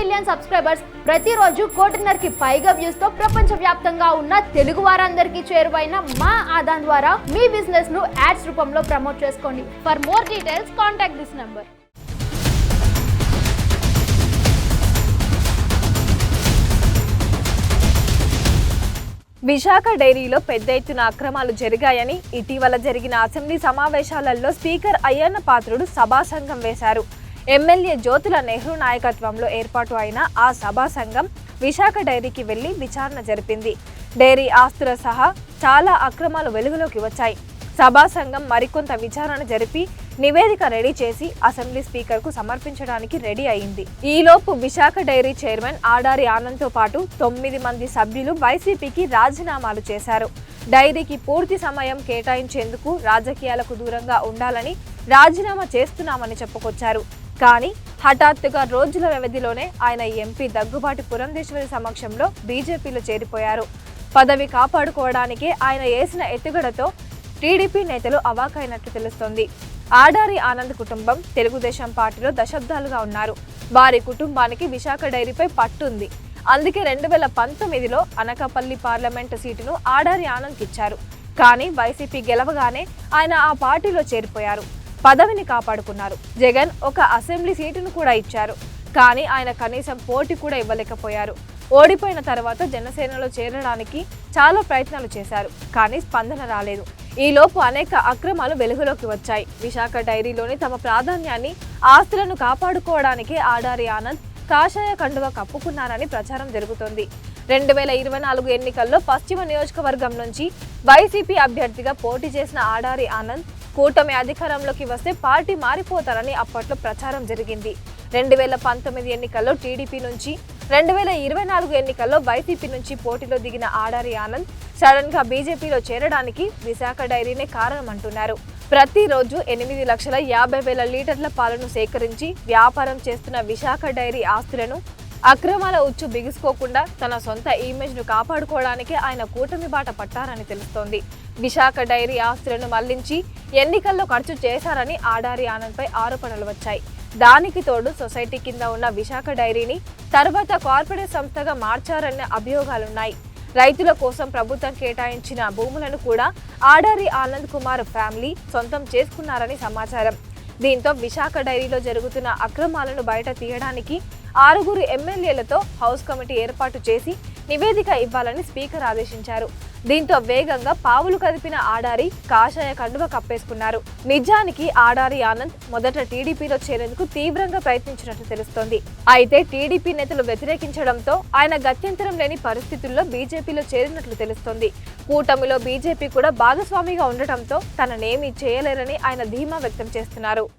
Million subscribers ప్రతిరోజు కోటిన్నరకి పైగా వ్యూస్తో ప్రపంచవ్యాప్తంగా ఉన్న తెలుగు వారందరికీ చేరువైన మా ఆదాన్ ద్వారా మీ బిజినెస్ను యాడ్స్ రూపంలో ప్రమోట్ చేసుకోండి. For more details contact this number Visakha డైరీలో పెద్ద ఎత్తున అక్రమాలు జరిగాయని ఇటీవల జరిగిన అసెంబ్లీ సమావేశాలలో స్పీకర్ అయ్యన్న పాత్రుడు సభాసంఘం వేశారు. ఎమ్మెల్యే జ్యోతుల నెహ్రూ నాయకత్వంలో ఏర్పాటు అయిన ఆ సభా సంఘం విశాఖ డైరీకి వెళ్ళి విచారణ జరిపింది. డైరీ ఆస్తుల సహా చాలా అక్రమాలు వెలుగులోకి వచ్చాయి. సభా సంఘం మరికొంత విచారణ జరిపి నివేదిక రెడీ చేసి అసెంబ్లీ స్పీకర్కు సమర్పించడానికి రెడీ అయింది. ఈలోపు విశాఖ డైరీ చైర్మన్ ఆడారి ఆనంద్తో పాటు తొమ్మిది మంది సభ్యులు వైసీపీకి రాజీనామాలు చేశారు. డైరీకి పూర్తి సమయం కేటాయించేందుకు రాజకీయాలకు దూరంగా ఉండాలని రాజీనామా చేస్తున్నామని చెప్పుకొచ్చారు. కానీ హఠాత్తుగా రోజుల వ్యవధిలోనే ఆయన ఎంపీ దగ్గుబాటి పురంధేశ్వరి సమక్షంలో బీజేపీలో చేరిపోయారు. పదవి కాపాడుకోవడానికే ఆయన వేసిన ఎత్తుగడతో టీడీపీ నేతలు అవాకైనట్లు తెలుస్తోంది. ఆడారి ఆనంద్ కుటుంబం తెలుగుదేశం పార్టీలో దశాబ్దాలుగా ఉన్నారు. వారి కుటుంబానికి విశాఖ డైరీపై పట్టుంది. అందుకే రెండు వేల పంతొమ్మిదిలో అనకాపల్లి పార్లమెంటు సీటును ఆడారి ఆనంద్ ఇచ్చారు కానీ వైసీపీ గెలవగానే ఆయన ఆ పార్టీలో చేరిపోయారు. పదవిని కాపాడుకున్నారు. జగన్ ఒక అసెంబ్లీ సీటును కూడా ఇచ్చారు. కానీ ఆయన కనీసం పోటీ కూడా ఇవ్వలేకపోయారు. ఓడిపోయిన తర్వాత జనసేనలో చేరడానికి చాలా ప్రయత్నాలు చేశారు. కానీ స్పందన రాలేదు. ఈలోపు అనేక అక్రమాలు వెలుగులోకి వచ్చాయి. విశాఖ డైరీలోని తమ ప్రాధాన్యాన్ని ఆస్తులను కాపాడుకోవడానికి ఆడారి ఆనంద్ కాషాయ కండువ కప్పుకున్నారని ప్రచారం జరుగుతోంది. రెండు వేల ఇరవై నాలుగు ఎన్నికల్లో పశ్చిమ నియోజకవర్గం నుంచి వైసీపీ అభ్యర్థిగా పోటీ చేసిన ఆడారి ఆనంద్ కూటమి అధికారంలోకి వస్తే పార్టీ మారిపోతారని అప్పట్లో ప్రచారం జరిగింది. రెండు వేల పంతొమ్మిది ఎన్నికల్లో టీడీపీ నుంచి రెండు వేల ఇరవై నాలుగు ఎన్నికల్లో వైసీపీ నుంచి పోటీలో దిగిన ఆడారి ఆనంద్ సడన్గా బీజేపీలో చేరడానికి విశాఖ డైరీనే కారణమంటున్నారు. ప్రతిరోజు ఎనిమిది లక్షల యాభై వేల లీటర్ల పాలను సేకరించి వ్యాపారం చేస్తున్న విశాఖ డైరీ ఆస్తులను అక్రమాల ఉచ్చు బిగుసుకోకుండా తన సొంత ఇమేజ్ను కాపాడుకోవడానికి ఆయన కూటమి బాట పట్టారని తెలుస్తోంది. విశాఖ డైరీ ఆస్తులను మళ్ళించి ఎన్నికల్లో ఖర్చు చేశారని ఆడారి ఆనంద్పై ఆరోపణలు వచ్చాయి. దానికి తోడు సొసైటీ కింద ఉన్న విశాఖ డైరీని తర్వాత కార్పొరేట్ సంస్థగా మార్చారన్న అభియోగాలున్నాయి. రైతుల కోసం ప్రభుత్వం కేటాయించిన భూములను కూడా ఆడారి ఆనంద్ కుమార్ ఫ్యామిలీ సొంతం చేసుకున్నారని సమాచారం. దీంతో విశాఖ డైరీలో జరుగుతున్న అక్రమాలను బయట తీయడానికి ఆరుగురు ఎమ్మెల్యేలతో హౌస్ కమిటీ ఏర్పాటు చేసి నివేదిక ఇవ్వాలని స్పీకర్ ఆదేశించారు. దీంతో వేగంగా పావులు కదిపిన ఆడారి కాషాయ కండువ కప్పేసుకున్నారు. నిజానికి ఆడారి ఆనంద్ మొదట టీడీపీలో చేరేందుకు తీవ్రంగా ప్రయత్నించినట్లు తెలుస్తోంది. అయితే టీడీపీ నేతలు వ్యతిరేకించడంతో ఆయన గత్యంతరం లేని పరిస్థితుల్లో బీజేపీలో చేరినట్లు తెలుస్తోంది. కూటమిలో బీజేపీ కూడా భాగస్వామిగా ఉండటంతో తననేమీ చేయలేరని ఆయన ధీమా వ్యక్తం చేస్తున్నారు.